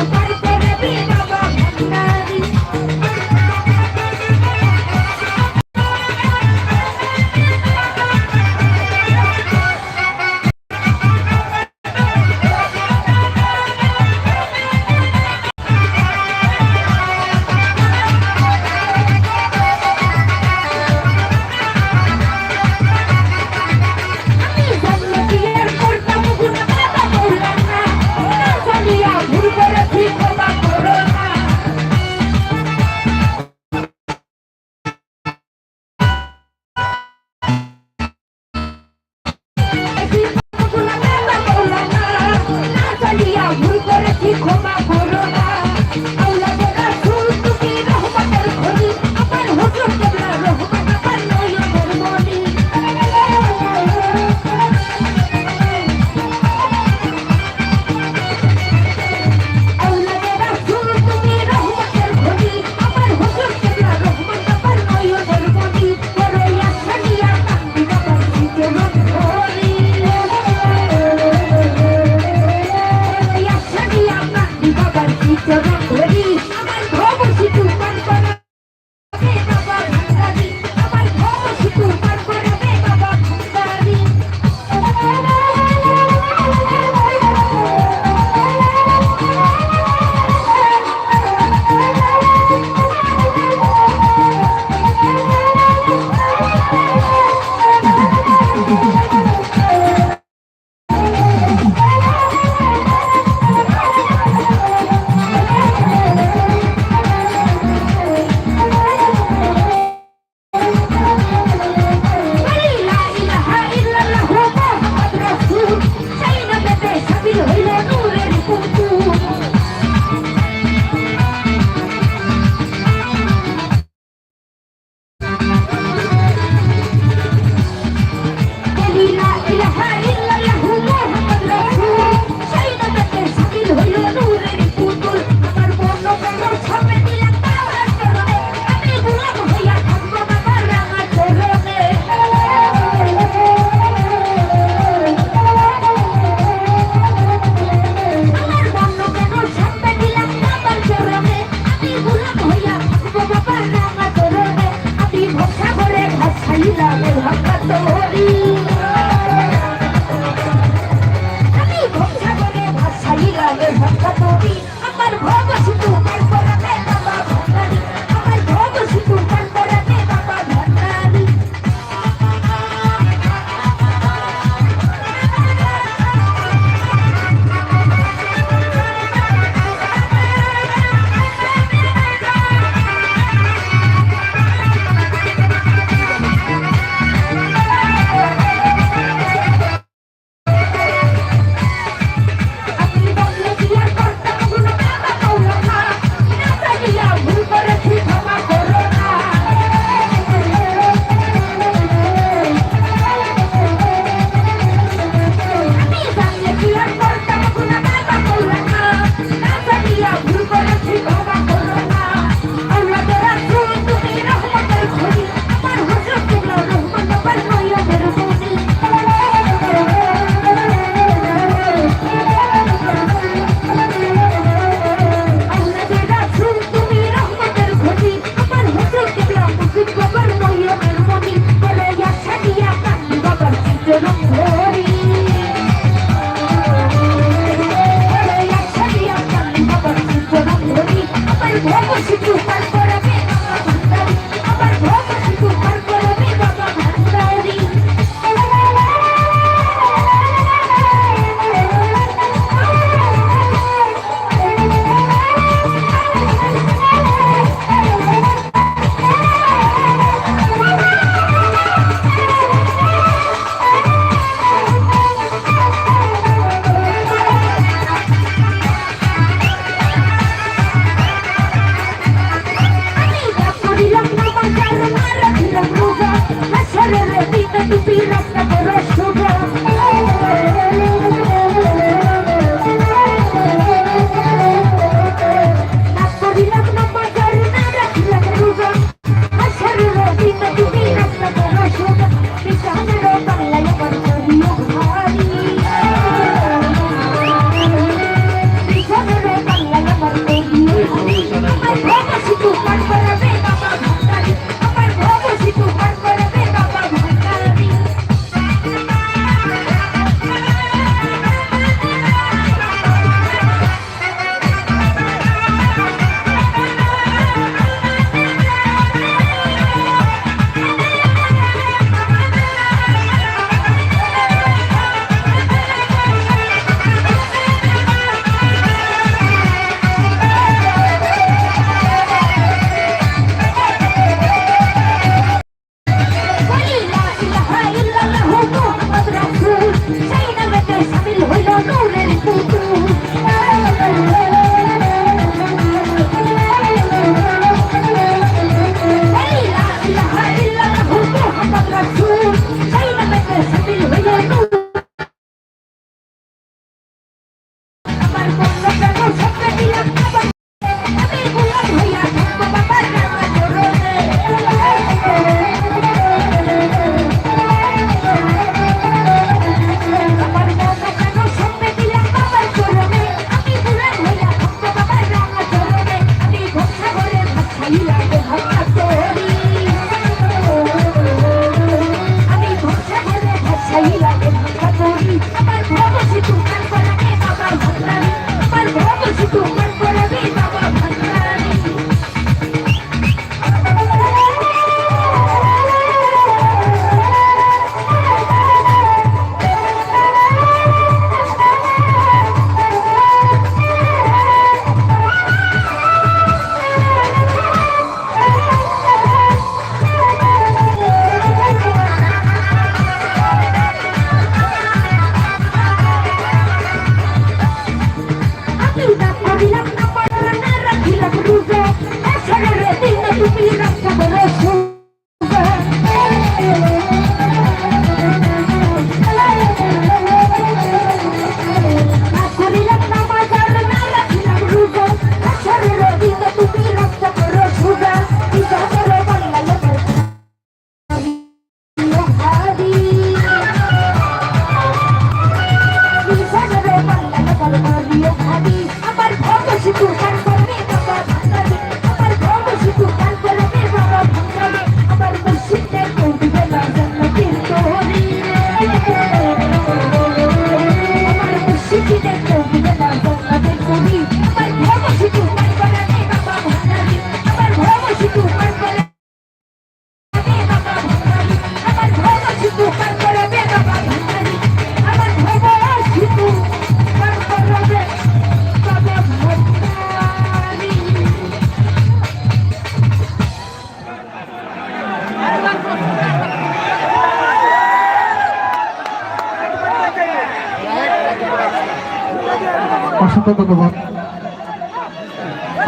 you.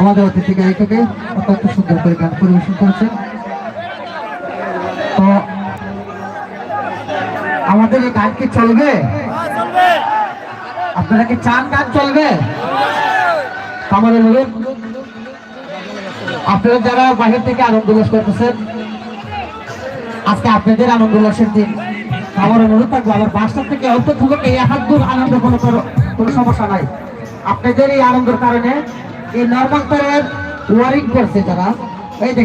আমাদের অতিথি গায়িকাকে অত্যন্ত সুন্দর করে গান পরিবেশন করেছেন। তো আমাদের এই গান কি চলবে? আপনারা কি চান গান চলবে? আমাদের আপনারা যারা বাহির থেকে আনন্দ উল্লাস করতেছেন, আজকে আপনাদের আনন্দ উল্লাসের দিন। আমার অনুরোধ থাকব, আমার বাসটা থেকে অন্তত এই এক দূর আনন্দ কোনো কোনো সমস্যা নাই। আপনাদের এই আনন্দের কারণে এই নর্মাল তরের ওয়ারিং করছে তারা এই দেখেন।